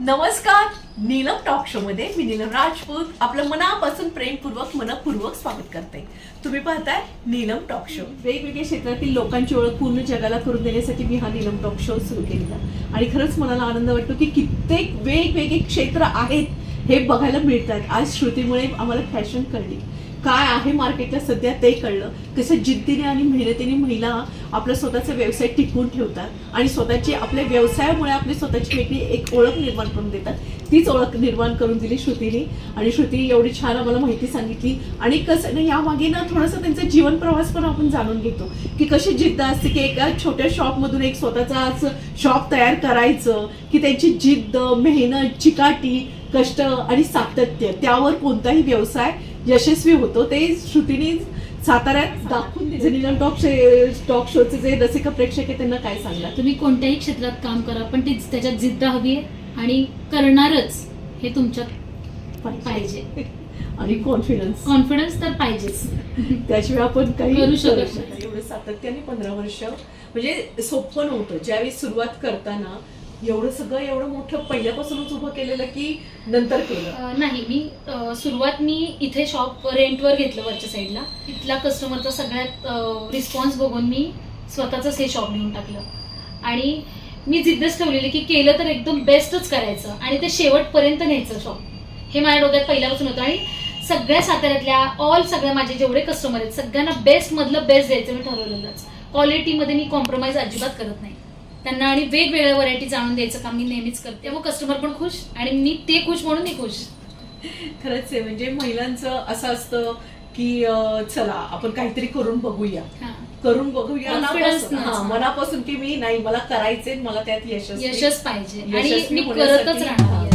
नमस्कार Neelam talk show मध्ये मी नीलम राजपूत आपलं मनापासून प्रेमपूर्वक मनपूर्वक स्वागत करते. तुम्ही पाहताय नीलम टॉक शो वेगवेगळ्या क्षेत्रातील लोकांची ओळख पूर्ण जगाला करून देण्यासाठी मी हा नीलम टॉक शो सुरू केलेला. आणि खरंच मनाला आनंद वाटतो की कित्येक वेगवेगळे क्षेत्र आहेत हे बघायला मिळतात आज श्रुतीमुळे आम्हाला फॅशन कळली. काय आहे मार्केटला सध्या ते कळलं. कसं जिद्दीने आणि मेहनतीने महिला आपला स्वतःचा व्यवसाय टिकवून ठेवतात आणि स्वतःची आपल्या व्यवसायामुळे आपली स्वतःची वेगळी एक ओळख निर्माण करून देतात. तीच ओळख निर्माण करून दिली श्रुतीने. आणि श्रुती एवढी छान आम्हाला माहिती सांगितली. आणि कसं यामागे ना थोडंसं त्यांचा जीवन प्रवास पण आपण जाणून घेतो. की कशी जिद्द असते की एका छोट्या शॉपमधून एक स्वतःचा असं शॉप तयार करायचं की त्यांची जिद्द मेहनत चिकाटी कष्ट आणि सातत्य त्यावर कोणताही व्यवसाय यशस्वी होतो. ते श्रुतीने साताऱ्यात दाखवून दिले. नीलम टॉक टॉक शोचे जे रसिक प्रेक्षक आहे त्यांना काय सांगणार तुम्ही कोणत्याही क्षेत्रात काम करा पण ती त्याच्यात जिद्द हवी आहे आणि करणारच हे तुमच्यात पाहिजे. आणि कॉन्फिडन्स कॉन्फिडन्स तर पाहिजेच. त्याशिवाय आपण काही करू शकत नाही. एवढं सातत्याने पंधरा वर्ष म्हणजे सोपं नव्हतं. ज्यावेळी सुरुवात करताना एवढं सगळं एवढं मोठं पहिल्यापासूनच उभं केलेलं की नंतर केलं? नाही मी सुरुवात मी इथे शॉप रेंटवर घेतलं वरच्या साईडला इथला कस्टमरचा सगळ्यात रिस्पॉन्स बघून मी स्वतःच हे शॉप घेऊन टाकलं. आणि मी जिद्दच ठेवलेली की केलं तर एकदम बेस्टच करायचं आणि ते शेवटपर्यंत न्यायचं शॉप हे माझ्या डोक्यात पहिल्यापासून होतं. आणि सगळ्या साताऱ्यातल्या ऑल सगळ्या माझे जेवढे कस्टमर आहेत सगळ्यांना बेस्ट मधलं बेस्ट द्यायचं मी ठरवलेलंच. क्वालिटीमध्ये मी कॉम्प्रोमाइज अजिबात करत नाही. त्यांना आणि वेगवेगळ्या व्हरायटी जाणून द्यायचं काम मी नेहमीच करते. त्यामुळे कस्टमर पण खुश आणि मी ते खुश म्हणून मी खुश. खरंच आहे म्हणजे महिलांचं असं असतं की चला आपण काहीतरी करून बघूया. हा. करून बघूया मनापासून. हा, की मी नाही मला करायचंय मला त्यात यशस्वी यशच पाहिजे. आणि मी करतच राहणार.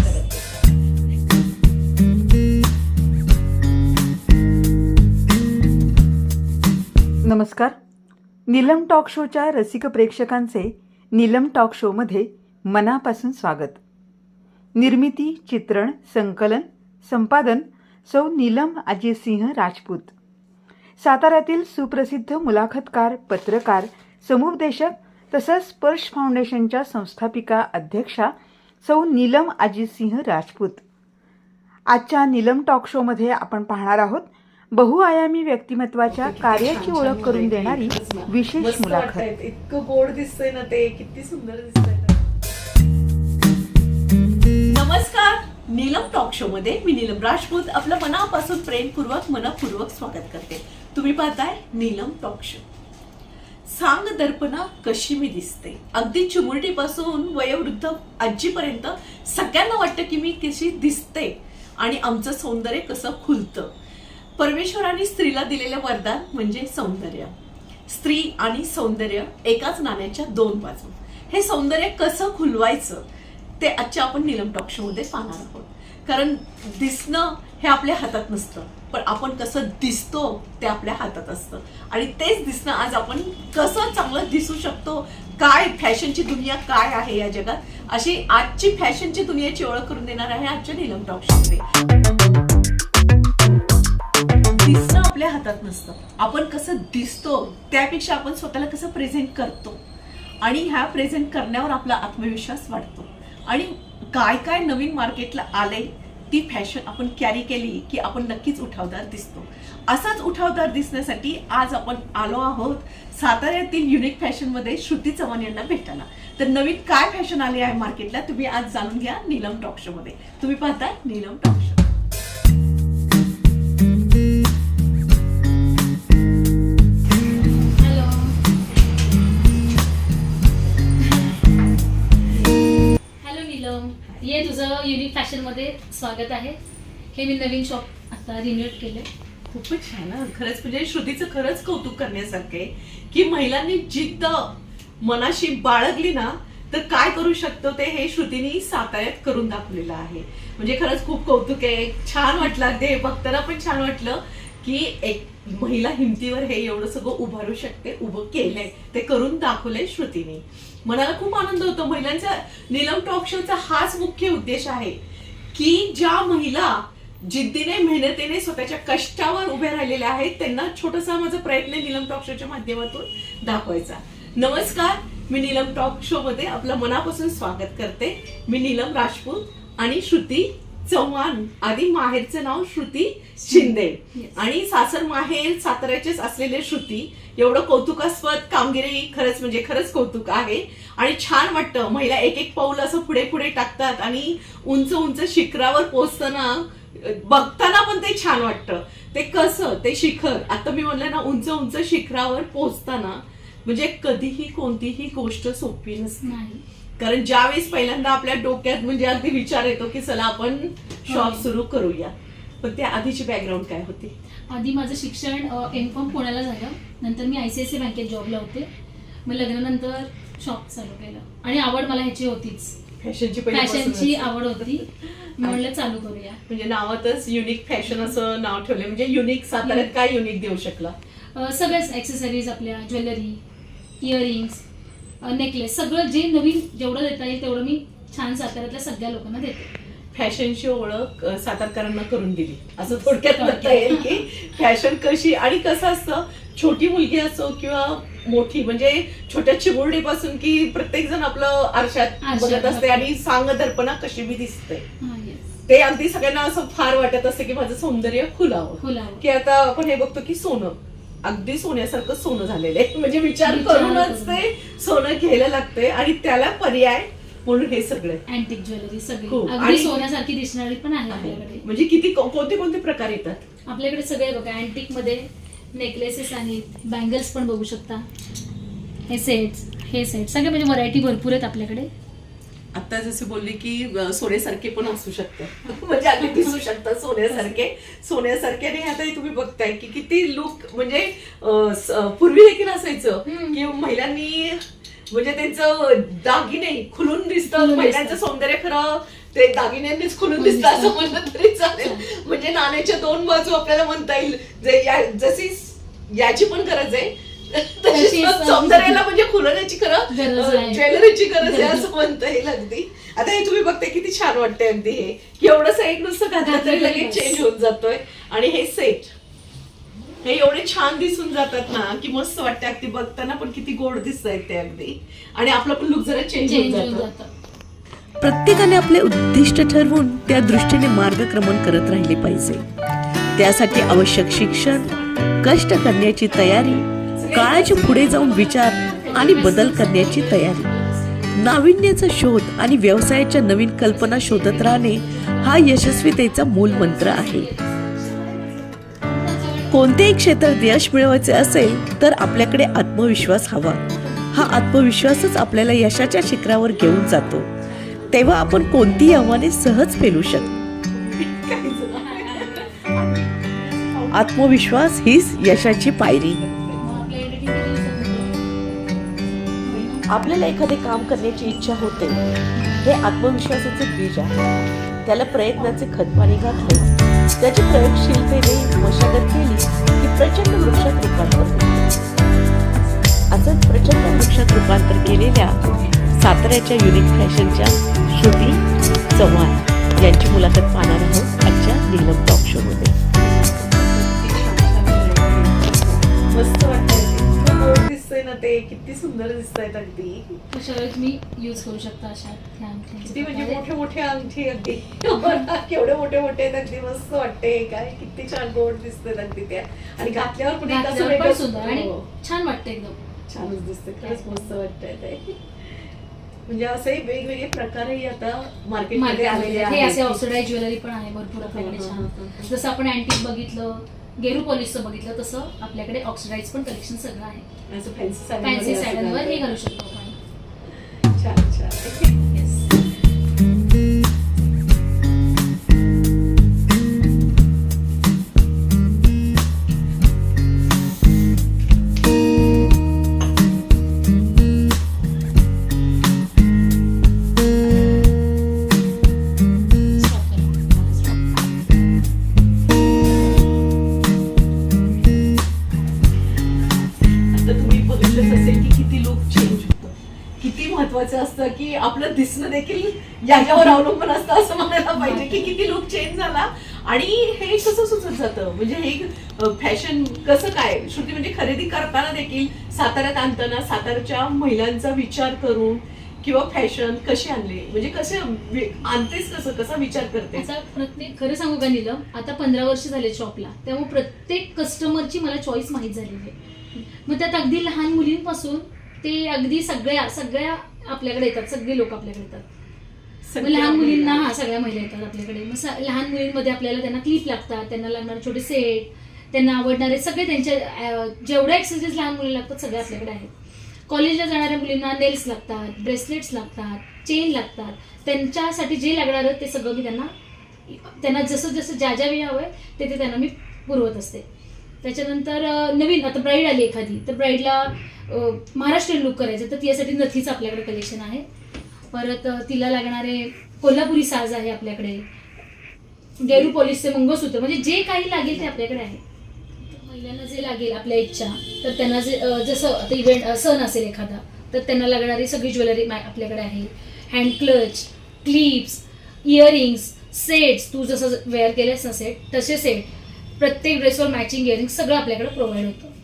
नमस्कार. नीलम टॉक शोच्या रसिक प्रेक्षकांचे नीलम टॉक शोमध्ये मनापासून स्वागत. निर्मिती चित्रण संकलन संपादन सौ नीलम अजयसिंह राजपूत. साताऱ्यातील सुप्रसिद्ध मुलाखतकार पत्रकार समुपदेशक तसंच स्पर्श फाउंडेशनच्या संस्थापिका अध्यक्षा सौ नीलम अजितसिंह राजपूत. आजच्या नीलम टॉक शोमध्ये आपण पाहणार आहोत बहुआयामी व्यक्तिमत्वाच्या कार्याची ओळख करून देणारी विशेष मुलाखत. इतकं गोड दिसतंय ना ते किती सुंदर दिसतंय नमस्कार नीलम टॉक शो मध्ये मी नीलम राजपूत आपलं मनापासून प्रेमपूर्वक मनपूर्वक स्वागत करते. तुम्ही पाहताय नीलम टॉक शो सांग दर्पणा कशी मी दिसते. अगदी चिमुरटीपासून वयोवृद्ध आजीपर्यंत सगळ्यांना वाटतं की मी कशी दिसते. आणि आमचं सौंदर्य कसं खुलतं. परमेश्वराने स्त्रीला दिलेलं वरदान म्हणजे सौंदर्य. स्त्री आणि सौंदर्य एकाच नाण्याच्या दोन बाजू. हे सौंदर्य कसं खुलवायचं ते आजच्या आपण निलम टॉक शोमध्ये पाहणार आहोत. कारण दिसणं हे आपल्या हातात नसतं पण आपण कसं दिसतो ते आपल्या हातात असतं. आणि तेच दिसणं आज आपण कसं चांगलं दिसू शकतो काय फॅशनची दुनिया काय आहे या जगात अशी आजची फॅशनची दुनियाची ओळख करून देणार आहे आजच्या नीलम टॉक शोमध्ये दिसणं आपल्या हातात नसतं. आपण कसं दिसतो त्यापेक्षा आपण स्वतःला कसं प्रेझेंट करतो? आणि ह्या प्रेझेंट करण्यावर आपला आत्मविश्वास वाढतो. आणि काय काय नवीन मार्केटला आले ती फॅशन आपण कॅरी केली की आपण नक्कीच उठावदार दिसतो. असाच उठावदार दिसण्यासाठी आज आपण आलो आहोत साताऱ्यातील युनिक फॅशनमध्ये श्रुती चव्हाण यांना भेटायला. तर नवीन काय फॅशन आले आहे मार्केटला तुम्ही आज जाणून घ्या नीलम टॉक शोमध्ये तुम्ही पाहताय नीलम टॉक शो तुझं युनिक फॅशनमध्ये स्वागत आहे. हे मी नवीन शॉप आता रिन्युएट केलं खूपच छान हं. खरंच म्हणजे श्रुतीचं खरंच कौतुक करण्यासारखं आहे की महिलांनी जिद्द मनाशी बाळगली ना तर काय करू शकतो ते हे श्रुतीने साताऱ्यात करून दाखवलेलं आहे. म्हणजे खरंच खूप कौतुक आहे. छान वाटलं. अगदी बघताना पण छान वाटलं की एक महिला हिमतीवर हे एवढं सगळं उभारू शकते उभं केलंय. ते करून दाखवलंय श्रुतीने. मनाला खूप आनंद होतो. महिलांचा नीलम टॉक शोचा हाच मुख्य उद्देश आहे की ज्या महिला जिद्दीने मेहनतीने स्वतःच्या कष्टावर उभ्या राहिलेल्या आहेत त्यांना छोटासा माझा प्रयत्न नीलम टॉक शोच्या माध्यमातून दाखवायचा. नमस्कार मी नीलम टॉक शो मध्ये आपलं मनापासून स्वागत करते. मी नीलम राजपूत आणि श्रुती चव्हाण आधी माहेरचं नाव श्रुती शिंदे. आणि सासर माहेर साताऱ्याचेच असलेले श्रुती एवढं कौतुकास्पद कामगिरी खरंच म्हणजे खरंच कौतुक आहे. आणि छान वाटतं महिला एक एक पाऊल असं पुढे पुढे टाकतात आणि उंच उंच शिखरावर पोहोचताना बघताना पण ते छान वाटतं. ते कसं ते शिखर आता मी म्हणलं ना उंच उंच शिखरावर पोहोचताना म्हणजे कधीही कोणतीही गोष्ट सोपी नसते. कारण ज्यावेळेस पहिल्यांदा आपल्या डोक्यात म्हणजे अगदी विचार येतो की चला आपण शॉप होय. सुरू करूया. पण त्या आधीची बॅकग्राऊंड काय होती? आधी माझं शिक्षण एम कॉम पुण्याला झालं. नंतर मी आय सी आय सी बँकेत जॉबला होते. मग लग्नानंतर शॉप चालू केलं. आणि आवड मला ह्याची होतीच. फॅशनची फॅशनची आवड होती. म्हणलं चालू करूया. म्हणजे नावातच युनिक फॅशन असं नाव ठेवलंय म्हणजे युनिक साताऱ्यात काय युनिक देऊ शकला? सगळ्याच ॲक्सेसरीज आपल्या ज्वेलरी इयरिंग्स नेकलेस सगळं जे नवीन जेवढं देता येईल तेवढं मी छान साताऱ्यातल्या सगळ्या लोकांना देते. फॅशनची ओळख सातारकरांना करून दिली. असं थोडक्यात म्हणता येईल की फॅशन कशी आणि कसं असतं छोटी मुलगी असो किंवा मोठी म्हणजे छोट्या चिमुरडीपासून की प्रत्येक जण आपलं आरशात बघत असते. आणि सांग दर्पणा कशी बी दिसते. ते अगदी सगळ्यांना असं फार वाटत असतं की माझं सौंदर्य खुलावं. की आता आपण हे बघतो की सोनं. अगदी सोन्यासारखं सोनं झालेलं आहे. म्हणजे विचार करूनच करून. ते सोनं घ्यायला लागतंय आणि त्याला पर्याय म्हणून हे सगळं अँटिक ज्वेलरी सगळी. अगदी आणि- सोन्यासारखी दिसणारी पण आहे आहे. आपल्याकडे. म्हणजे किती कोणते कोणते प्रकार येतात? आपल्याकडे सगळे बघा अँटिकमध्ये नेकलेसेस आहेत बँगल्स पण बघू शकता. हे सेट्स हे सेट सगळे म्हणजे व्हरायटी भरपूर आहेत आपल्याकडे. आता जसे बोलले की सोन्यासारखे पण असू शकतात म्हणजे अगदी दिसू शकतात सोन्यासारखे सोन्यासारखे आणि आता तुम्ही बघताय की किती लुक म्हणजे पूर्वी देखील असायचं. की महिलांनी म्हणजे त्यांचं दागिने खुलून दिसतं महिलांचं. सौंदर्य खरं ते दागिन्यांनीच खुलून दिसतं असं. म्हणलं तरी चालेल म्हणजे नाण्याच्या दोन बाजू आपल्याला म्हणता येईल जशी याची पण गरज आहे सौंदर्याला म्हणजे खुलवण्याची खरं. ज्वेलरीची गरज आहे असं म्हणता येईल अगदी. आता हे तुम्ही बघताय किती छान वाटतंय अगदी हे. की एवढंसं एक नुसतं घातलं तरी लगेच. चेंज होऊन जातोय. आणि हे सेट हे एवढे छान दिसून जातात ना की मस्त वाटते अगदी बघताना पण किती गोड दिसत आहेत ते अगदी. आणि आपला पण लुक जरा चेंज होऊन जातं. प्रत्येकाने आपले उद्दिष्ट ठरवून त्या दृष्टीने मार्गक्रमण करत राहिले पाहिजे. त्यासाठी आवश्यक शिक्षण कष्ट करण्याची तयारी काळाच्या पुढे जाऊन विचार आणि बदल करण्याची तयारी. नाविन्याचा शोध आणि व्यवसायाच्या नवीन कल्पना शोधत राहणे हा यशस्वीतेचा मूल मंत्र आहे. कोणत्याही क्षेत्रात यश मिळवायचे असेल तर आपल्याकडे आत्मविश्वास हवा. हा आत्मविश्वासच आपल्याला यशाच्या शिखरावर घेऊन जातो. तेव्हा आपण कोणतीही आव्हाने सहज पेलू शकतो. आत्मविश्वास हीच यशाची पायरी. आपल्याला एखादे काम करण्याची इच्छा होते हे आत्मविश्वासाचे बीज आहे. त्याला प्रयत्नाचे खतपाणी घातले. त्याची प्रयोगशीलतेने मशागत केली की प्रचंड वृक्षात रूपांतर होते. असंच प्रचंड वृक्षात रूपांतर केलेल्या साताऱ्याच्या युनिक फॅशनच्या श्रुती चव्हाण यांची मुलाखत पाहणार आहोत आजच्या नीलम टॉक शो मध्ये. मस्त वाटतं दिसतंय ना ते किती सुंदर दिसत आहेत अगदी. कशावर तुम्ही यूज करू शकता अशा ह्या किती म्हणजे मोठे मोठे अंगठी अगदी. केवढे मोठे मोठे आहेत अगदी मस्त वाटते काय. किती छान गोड दिसतात अगदी त्या आणि घातल्यावर पण एक असं घातल्यावर पण वेगळंच- सुंदर आणि हो. छान वाटतं एकदम. छानच दिसते खरंच मस्त वाटतंय ते. म्हणजे असे वेगवेगळे प्रकारही आता मार्केटमध्ये आलेले मार्केटमध्ये हे असे आहेत. ज्वेलरी पण आहे भरपूर आपल्याकडे हा, हा, हा, छान. हा. जसं आपण अँटिक बघितलं गेरू पॉलिशचं बघितलं तसं आपल्याकडे ऑक्सिडाइज पण कलेक्शन सगळं आहे. फॅन्सी सॅडनवर हे घालू शकतो महत्वाचं असतं की आपलं दिसणं देखील याच्यावर अवलंबून असतं असं म्हणायला पाहिजे की किती लुक चेंज झाला. आणि हे कसं सुचत जातं? म्हणजे हे फॅशन कसं काय? श्रुती म्हणजे खरेदी करताना देखील साताऱ्यात आणताना साताऱ्याच्या महिलांचा विचार करून किंवा फॅशन कशी आणली? म्हणजे कसे आणतेस कसं? कसा विचार करते प्रत्येक खरं सांगू का नीलम आता पंधरा वर्ष झाले शॉपला त्यामुळे प्रत्येक कस्टमरची मला चॉईस माहीत झालेली आहे. मग त्यात अगदी लहान मुलींपासून ते अगदी सगळ्या सगळ्या आपल्याकडे येतात सगळे लोक आपल्याकडे येतात. मग लहान मुलींना. हा सगळ्या महिला येतात आपल्याकडे. मग लहान मुलींमध्ये आपल्याला त्यांना क्लिप लागतात त्यांना लागणारे छोटे सेट त्यांना आवडणारे सगळे त्यांच्या जेवढ्या एक्सरसाइज लहान मुलीला लागतात सगळे आपल्याकडे आहेत. कॉलेजला जाणाऱ्या मुलींना नेल्स लागतात ब्रेसलेट्स लागतात चेन लागतात. त्यांच्यासाठी जे लागणार ते सगळं मी त्यांना त्यांना जसं जसं ज्या ज्या वेळी हवंय ते ते त्यांना मी पुरवत असते. त्याच्यानंतर नवीन आता ब्राईड आली एखादी तर ब्राईडला महाराष्ट्रीयन लुक करायचं. तर त्यासाठी नथीचं आपल्याकडे कलेक्शन आहे. परत तिला लागणारे कोल्हापुरी साज आहे आपल्याकडे. गेरू पॉलिशचे मंगळसूत्र. म्हणजे जे काही लागेल ते आपल्याकडे आहे. महिलांना जे लागेल आपल्या इच्छा तर त्यांना जे जसं आता इव्हेंट सण असेल एखादा तर त्यांना लागणारी सगळी ज्वेलरी आपल्याकडे आहे. Hand clutch clips earrings sets तू जसं वेअर केलेस ना सेट तसे सेट प्रत्येक ड्रेसवर मॅचिंग इयरिंग सगळं आपल्याकडे प्रोव्हाइड होतं.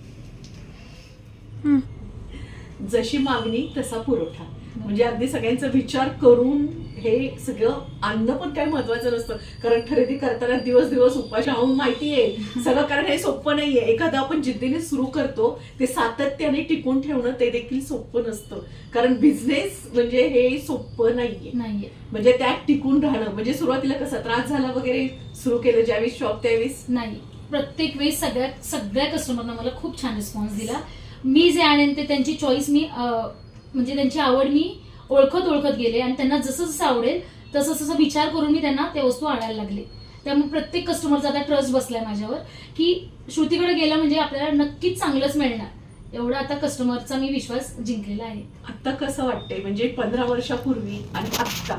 जशी मागणी तसा पुरवठा. म्हणजे अगदी सगळ्यांचा विचार करून हे सगळं आणणं पण काय महत्वाचं नसतं. कारण खरेदी करताना दिवस दिवस उपाशी राहून माहिती आहे सगळं कारण हे सोपं नाहीये. एखादं आपण जिद्दीने सुरू करतो ते सातत्याने टिकून ठेवणं ते देखील सोपं नसतं. कारण बिझनेस म्हणजे हे सोपं नाहीये. नाहीये. म्हणजे त्यात टिकून राहणं. म्हणजे सुरुवातीला कसा त्रास झाला वगैरे सुरू केलं ज्यावेळेस शॉप त्यावेळेस? नाही. प्रत्येक वेळेस सगळ्या सगळ्या कस्टमरना मला खूप छान रिस्पॉन्स दिला. मी जे आणेन ते त्यांची चॉईस मी म्हणजे त्यांची आवड मी ओळखत ओळखत गेले आणि त्यांना जसं जसं आवडेल तसं तसं विचार करून मी त्यांना त्या वस्तू आणायला लागले. त्यामुळे प्रत्येक कस्टमरचा आता ट्रस्ट बसलाय माझ्यावर की श्रुतीकडे गेलं म्हणजे आपल्याला नक्कीच चांगलंच मिळणार. एवढा आता कस्टमरचा मी विश्वास जिंकलेला आहे. आता कसं वाटतंय? म्हणजे पंधरा वर्षापूर्वी आणि आत्ता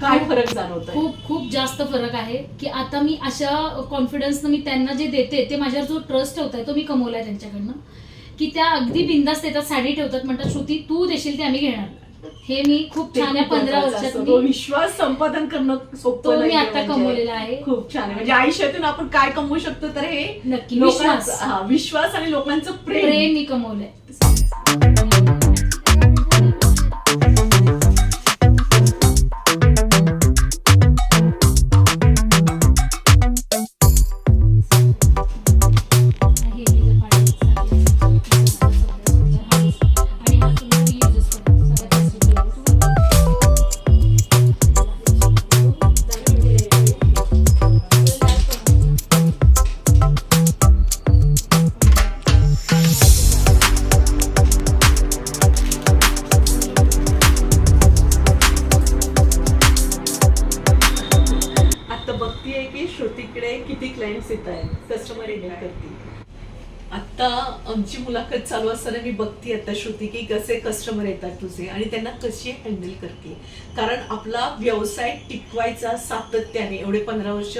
काय फरक जाणवत खूप खूप जास्त फरक आहे की आता मी अशा कॉन्फिडन्सनं मी त्यांना जे देते ते माझ्यावर जो ट्रस्ट ठेवताय तो मी कमवलाय त्यांच्याकडनं. की त्या अगदी बिंदास देतात साडी ठेवतात म्हणतात श्रुती तू देशील ते आम्ही घेणार. हे मी खूप छान या पंधरा वर्षात तो मी विश्वास संपादन करणं सोपं तो मी नाहीये आता म्हणजे. कमवलेला आहे. खूप छान आहे. म्हणजे आयुष्यातून आपण काय कमवू शकतो तर हे नक्की लोकांचं विश्वास. हा, विश्वास आणि लोकांचं प्रेम. प्रेम मी कमवलंय. असताना मी बघते आता श्रुती की कसे कस्टमर येतात तुझे आणि त्यांना कशी हँडल करते. कारण आपला व्यवसाय टिकवायचा सातत्याने. एवढे पंधरा वर्ष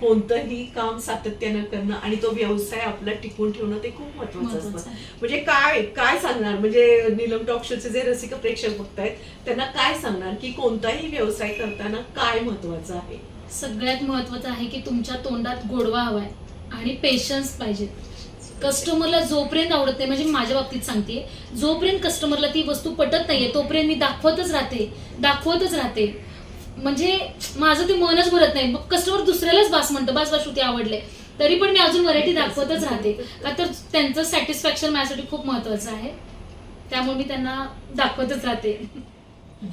कोणतंही काम सातत्यानं करणं आणि तो व्यवसाय आपला टिकून ठेवणं ते खूप महत्वाचं असतं. म्हणजे काय काय सांगणार? म्हणजे नीलम टॉक शोचे जे रसिक प्रेक्षक बघतायत त्यांना काय सांगणार की कोणताही व्यवसाय करताना काय महत्वाचं आहे? सगळ्यात महत्वाचं आहे की तुमच्या तोंडात गोडवा हवाय आणि पेशन्स पाहिजे. कस्टमरला जोपर्यंत आवडत नाही म्हणजे माझ्या बाबतीत सांगते जोपर्यंत कस्टमरला ती वस्तू पटत नाहीये तोपर्यंत मी दाखवतच राहते दाखवतच राहते. म्हणजे माझं ते मनच भरत नाही. मग कस्टमर दुसऱ्यालाच बास म्हणतं बास बास श्रुती आवडले. तरी पण मी अजून व्हरायटी दाखवतच राहते. का तर त्यांचं सॅटिस्फॅक्शन माझ्यासाठी खूप महत्वाचं आहे. त्यामुळे मी त्यांना दाखवतच राहते.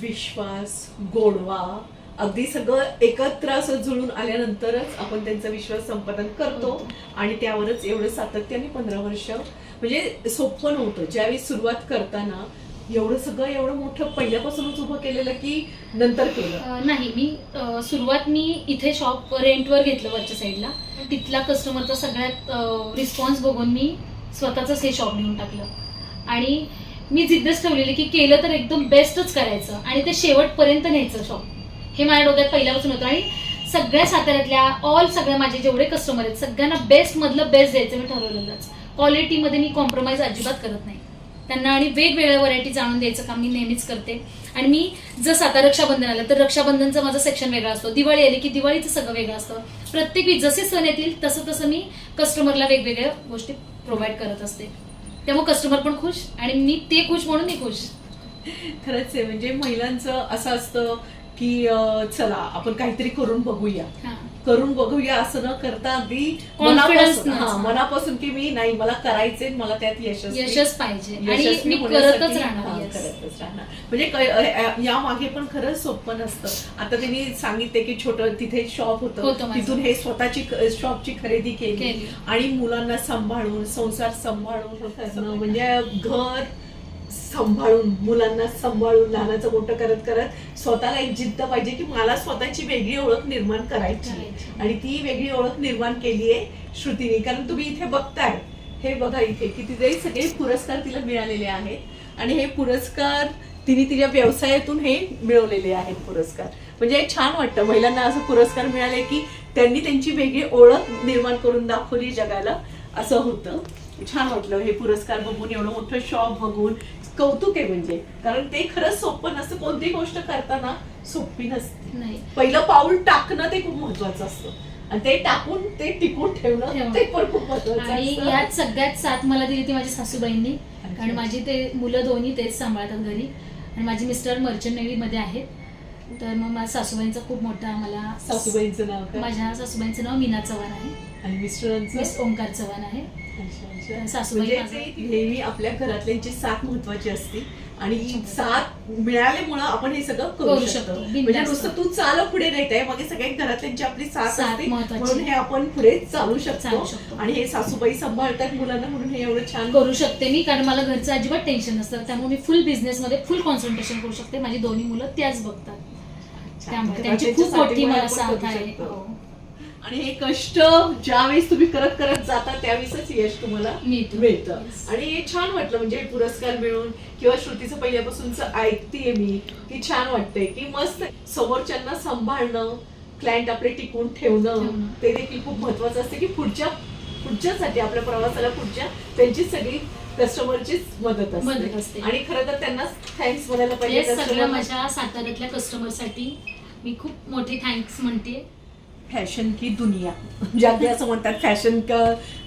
विश्वास गोडवा अगदी सगळं एकत्र असं जुळून आल्यानंतरच आपण त्यांचा विश्वास संपादन करतो. आणि त्यावरच एवढं सातत्याने पंधरा वर्ष म्हणजे सोपं नव्हतं. ज्यावेळी सुरुवात करताना एवढं सगळं एवढं मोठं पहिल्यापासूनच उभं केलेलं की नंतर केलं? नाही मी सुरुवात मी इथे शॉप रेंटवर घेतलं वरच्या साईडला तिथला कस्टमरचा सगळ्यात रिस्पॉन्स बघून मी स्वतःच हे शॉप घेऊन टाकलं. आणि मी जिद्दच ठेवलेली की केलं तर एकदम बेस्टच करायचं आणि ते शेवटपर्यंत न्यायचं शॉप हे माझ्या डोक्यात पहिल्यापासून होतं आणि सगळ्या साताऱ्यातल्या ऑल सगळ्या माझे जेवढे कस्टमर आहेत सगळ्यांना बेस्ट मधलं बेस्ट द्यायचं मी ठरवलेलंच. क्वालिटीमध्ये मी कॉम्प्रोमाइज अजिबात करत नाही. त्यांना आणि वेगवेगळ्या व्हरायटी जाणून द्यायचं काम मी नेहमीच करते. आणि मी जसं आता रक्षाबंधन आलं तर रक्षाबंधनचं माझं सेक्शन वेगळं असतो. दिवाळी आली की दिवाळीचं सगळं वेगळं असतं. प्रत्येक वेळी जसे सण येतील तसं तसं मी कस्टमरला वेगवेगळ्या गोष्टी प्रोव्हाइड करत असते. त्यामुळे कस्टमर पण खुश आणि मी ते खुश म्हणून मी खुश. खरंच आहे. म्हणजे महिलांचं असं असतं की चला आपण काहीतरी करून बघूया. करून बघूया असं न करता अगदी मनापासून. हा, मनापासून की मी नाही मला करायचंय मला त्यात यशस्वी यशच पाहिजे करतच राहणार म्हणजे या मागे पण खरंच सोपं नसतं आता त्यांनी सांगितले की छोटं तिथे शॉप होतं. तिथून हे स्वतःची शॉपची खरेदी केली. आणि मुलांना सांभाळून संसार सांभाळून म्हणजे घर सांभाळून मुलांना सांभाळून लहानाचं मोठं करत करत स्वतःला एक जिद्द पाहिजे की मला स्वतःची वेगळी ओळख निर्माण करायची. आणि ती वेगळी ओळख निर्माण केली आहे श्रुतीने. कारण तुम्ही इथे बघताय हे बघा इथे की तिथे सगळे पुरस्कार तिला मिळालेले आहेत. आणि हे पुरस्कार तिने तिच्या व्यवसायातून हे मिळवलेले आहेत पुरस्कार. म्हणजे छान वाटतं महिलांना असं पुरस्कार मिळाले की त्यांनी त्यांची वेगळी ओळख निर्माण करून दाखवली जगाला. असं होतं. छान वाटलं हे पुरस्कार बघून एवढं मोठं शॉप बघून. कौतुक आहे म्हणजे. कारण ते खरंच सोपं नसतं. कोणती गोष्ट करताना सोपी नसते. नाही. पहिलं पाऊल टाकणं ते खूप महत्वाचं असतं. आणि ते टाकून ते टिकून ठेवणं. ते पण खूप महत्वाचं आणि. यात सगळ्यात साथ मला दिली ती माझ्या सासूबाईंनी. कारण माझी ते मुलं दोन्ही तेच सांभाळतात घरी. आणि माझे मिस्टर मर्चंट नेव्ही मध्ये आहेत. तर मग माझ्या सासूबाईंचा खूप मोठा मला सासूबाईंचं नाव माझ्या सासूबाईंचं नाव मीना चव्हाण आहे. आणि मिस्टरांचं? मिस ओंकार चव्हाण आहे. म्हणजे नेहमी आपल्या घरातल्यांची साथ महत्वाची असते आणि साथ मिळाल्यामुळं आपण हे सगळं करू शकतो म्हणजे. नुसतं तू चाल पुढे नाही आहे मागे सगळ्या घरातल्यांची आपली साथ असते. म्हणून हे आपण पुढे चालू शकतो. आणि हे सासूबाई सांभाळतात मुलांना म्हणून हे एवढं छान करू शकते मी कारण मला घरचं अजिबात टेन्शन नसतं त्यामुळे मी फुल बिझनेस मध्ये फुल कॉन्सन्ट्रेशन करू शकते माझी दोन्ही मुलं त्याच बघतात. त्यामुळे त्यांची खूप मोठी मला साथ आहे. आणि हे कष्ट ज्यावेळेस तुम्ही करत करत जाता त्यावेळेसच यश तुम्हाला मिळतं. आणि हे छान वाटलं म्हणजे पुरस्कार मिळून किंवा श्रुतीचं पहिल्यापासूनच ऐकतीये मी की छान वाटतंय की मस्त समोरच्यांना सांभाळणं क्लायंट आपले टिकून ठेवणं. ते देखील खूप महत्वाचं असते की पुढच्या पुढच्यासाठी आपल्या प्रवासाला पुढच्या त्यांची सगळी कस्टमरचीच मदत असते. आणि खरं तर त्यांना थँक्स म्हणायला पाहिजे सगळं माझ्या साताऱ्यातल्या कस्टमरसाठी मी खूप मोठे थँक्स म्हणते फॅशन की दुनिया. म्हणजे अगदी असं म्हणतात फॅशन का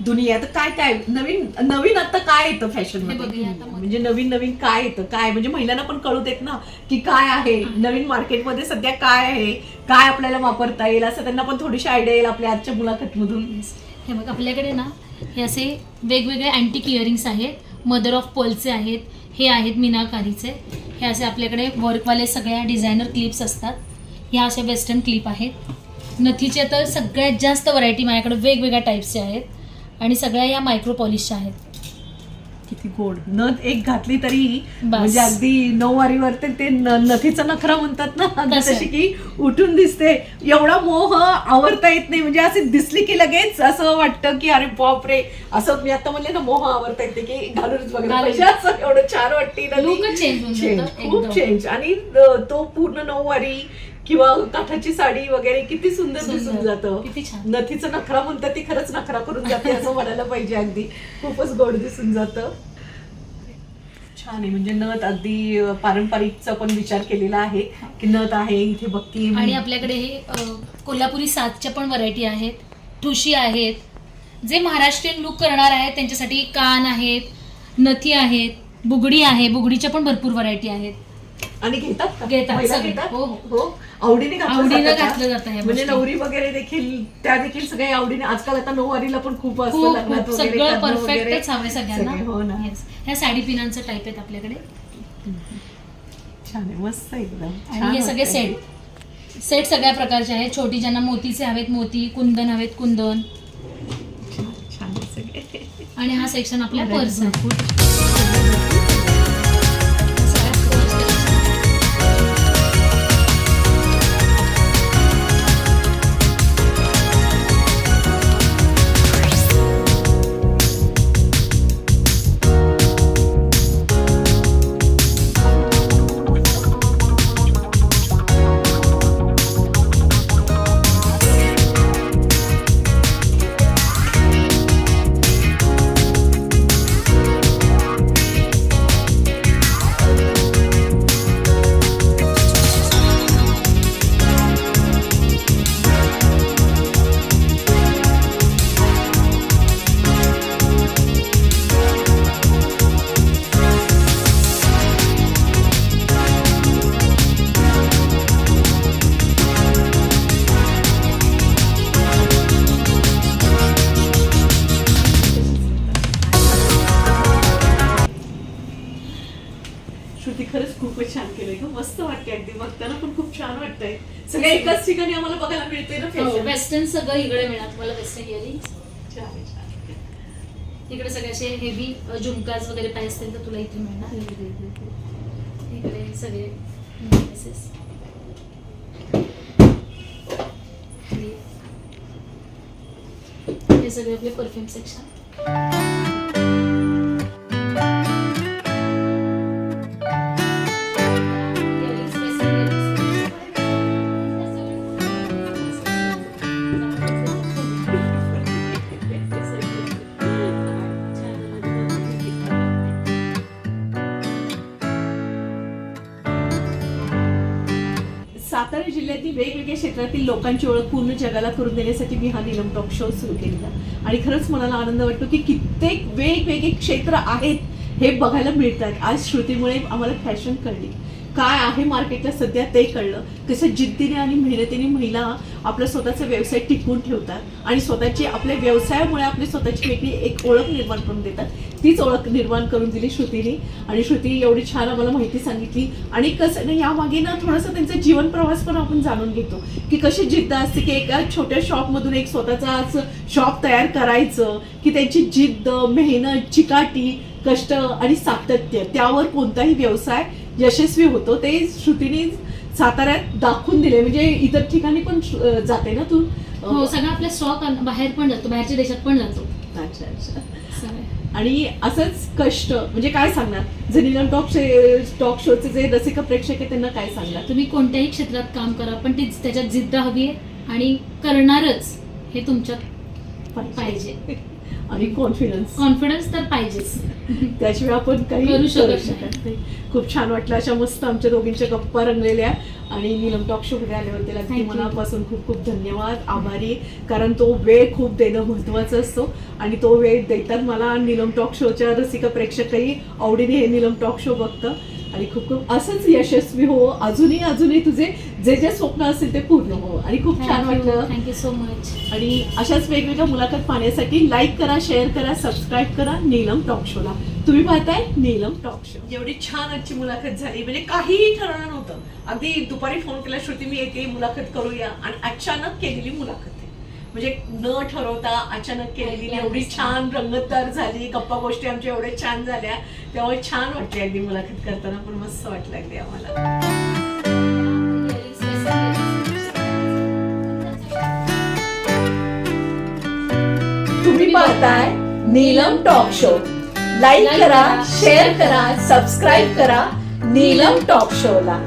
दुनिया. तर काय काय? नवीन नवीन आता काय येतं फॅशन. म्हणजे नवीन नवीन काय येतं? काय? म्हणजे महिलांना पण कळू देत ना की काय आहे? नवीन मार्केटमध्ये सध्या काय आहे? काय आपल्याला वापरता येईल? असं त्यांना पण थोडीशी आयडिया येईल आपल्या आजच्या मुलाखतमधून. हे बघ आपल्याकडे ना हे असे वेगवेगळे अँटिक इयरिंग्स आहेत. मदर ऑफ पर्लचे आहेत. हे आहेत मीनाकारीचे. हे असे आपल्याकडे वर्कवाले सगळ्या डिझायनर क्लिप्स असतात. ह्या अशा वेस्टर्न क्लिप आहेत. नथीचे तर सगळ्यात जास्त व्हरायटी माझ्याकडे वेगवेगळ्या टाईप्सचे आहेत आणि सगळ्या या मायक्रो पॉलिशच्या आहेत किती गोड नथ एक घातली तरी बस. म्हणजे अगदी नऊवारीवर ते ते न- नथीचा नखरा म्हणतात ना अगदी तसं. तशी की उठून दिसते एवढा मोह आवरता येत नाही म्हणजे असे दिसली की लगेच असं वाटतं की अरे बाप रे असं मी आता म्हणले ना मोह आवरता येते की घालूनच बघायला. पाहिजे असं एवढं छान वाटते ना ती. Lookच change होऊन Change, जातं खूप एकदम. चेंज आणि अं, तो पूर्ण नऊवारी किंवा काठाची साडी वगैरे किती सुंदर. दिसून जातं. किती छान. नथीचं नखरा म्हणतात ती खरंच नखरा करून जाते असं म्हणायला पाहिजे अगदी. खूपच गोड दिसून जातं. छान आहे. म्हणजे नथ अगदी पारंपरिकचा पण विचार केलेला आहे की नथ आहे इथे बघती आणि आपल्याकडे हे कोल्हापुरी सातच्या पण व्हरायटी आहेत. ठुशी आहेत. जे महाराष्ट्रीयन लुक करणार आहेत त्यांच्यासाठी कान आहेत नथी आहेत बुगडी आहे. बुगडीच्या पण भरपूर व्हरायटी आहेत. आणि घेतात का घेतात, महिला सगळे. घेतात हो, हो आवडीने घातलं आवडीनं जातं का? घातलं जातं ह्या म्हणजे गोष्टी. नवरी वगैरे देखील त्या देखील सगळ्या आवडीने आजकाल आता नऊवारीला पण खूप असतं खूप लग्नात खूप वगैरे सगळं वगैरे. परफेक्टच हवंय सगळ्यांना सगळे, हो ना Yes. ह्या साडी पिनांचं टाईप आहेत आपल्याकडे छान आहे मस्त आहे एकदम छान आणि हे सगळे वाटतंय. सेट सेट सगळ्या प्रकारचे आहेत छोटी ज्यांना मोतीचे हवेत मोती कुंदन हवेत कुंदन छान छान आहे सगळे आणि हा सेक्शन आपल्या पर्स आहे भरपूर. छान वाटतंय. सगळं एकाच ठिकाणी आम्हाला बघायला मिळते ना वेस्टर्न सगळं इकडे मिळणार. तुम्हाला वेस्टर्न इयरिंग छान आहे, छान आहे. इकडे सगळे असे हेवी झुमकाज वगैरे पाहिजे असतील तर तुला इथे मिळणार. इकडे सगळे necklaces. हे सगळे आपले परफ्यूम सेक्शन की वेगवेगळ्या क्षेत्रातील लोकांची ओळख पूर्ण जगाला करून देण्यासाठी मी हा निलम टॉक शो सुरू केलेला. आणि खरंच मनाला आनंद वाटतो की कित्येक वेगवेगळे क्षेत्र आहेत हे बघायला मिळतात. आज श्रुतीमुळे आम्हाला फॅशन कळली. काय आहे मार्केटला सध्या ते कळलं. कसं जिद्दीने आणि मेहनतीने महिला आपला स्वतःचा व्यवसाय टिकवून ठेवतात आणि स्वतःची आपल्या व्यवसायामुळे आपली स्वतःची वेगळी एक ओळख निर्माण करून देतात. तीच ओळख निर्माण करून दिली श्रुतीने. आणि श्रुती एवढी छान आम्हाला माहिती सांगितली. आणि कसं ना यामागे ना थोडंसं त्यांचा जीवन प्रवास पण आपण जाणून घेतो. की कशी जिद्द असते की एका छोट्या शॉपमधून एक स्वतःचा शॉप तयार करायचं की त्यांची जिद्द मेहनत चिकाटी कष्ट आणि सातत्य त्यावर कोणताही व्यवसाय यशस्वी होतो. ते श्रुतीने साताऱ्यात दाखवून दिले. म्हणजे इतर ठिकाणी पण जाते ना तू? हो सगळं आपला स्टॉक बाहेर पण जातो बाहेरच्या देशात पण जातो. अच्छा अच्छा. आणि असंच कष्ट म्हणजे काय सांगणार? जे निलम टॉक टॉक शोचे जे रसिक प्रेक्षक आहे त्यांना काय सांगणार? तुम्ही कोणत्याही क्षेत्रात काम करा पण ती त्याच्यात जिद्द हवी आहे आणि करणारच हे तुमच्यात पाहिजे. आणि कॉन्फिडन्स कॉन्फिडन्स तर पाहिजेच. त्याशिवाय आपण काही करू शकत नाही. खूप छान वाटलं. अशा मस्त आमच्या दोघींच्या गप्पा रंगलेल्या आणि नीलम टॉक शो मध्ये Thank you. मनापासून खूप खूप धन्यवाद. आभारी. कारण तो वेळ खूप देणं महत्वाचं असतो आणि तो वेळ देतात मला नीलम टॉक शोच्या रसिक प्रेक्षकही. आवडीने हे नीलम टॉक शो बघतं. आणि खूप खूप असंच यशस्वी हो. अजूनही अजूनही तुझे जे जे स्वप्न असतील ते पूर्ण हो. आणि खूप छान वाटलं. थँक्यू सो मच आणि अशाच वेगवेगळ्या मुलाखत पाहण्यासाठी लाईक करा शेअर करा सबस्क्राईब करा. नीलम टॉक शोला तुम्ही पाहताय नीलम टॉक शो एवढी छान आजची मुलाखत झाली. म्हणजे काहीही ठरवलं नव्हतं. अगदी दुपारी फोन केला श्रुती मी येते मुलाखत करूया. आणि अचानक केलेली मुलाखत. म्हणजे न ठरवता अचानक केलेली एवढी छान रंगतदार झाली गप्पा गोष्टी आमच्या एवढ्या छान झाल्या त्यामुळे छान वाटली अगदी मुलाखत करताना पण मस्त वाटलं अगदी आम्हाला. तुम्ही पाहताय नीलम टॉक शो. लाईक करा शेअर करा सबस्क्राईब करा नीलम टॉक शोला.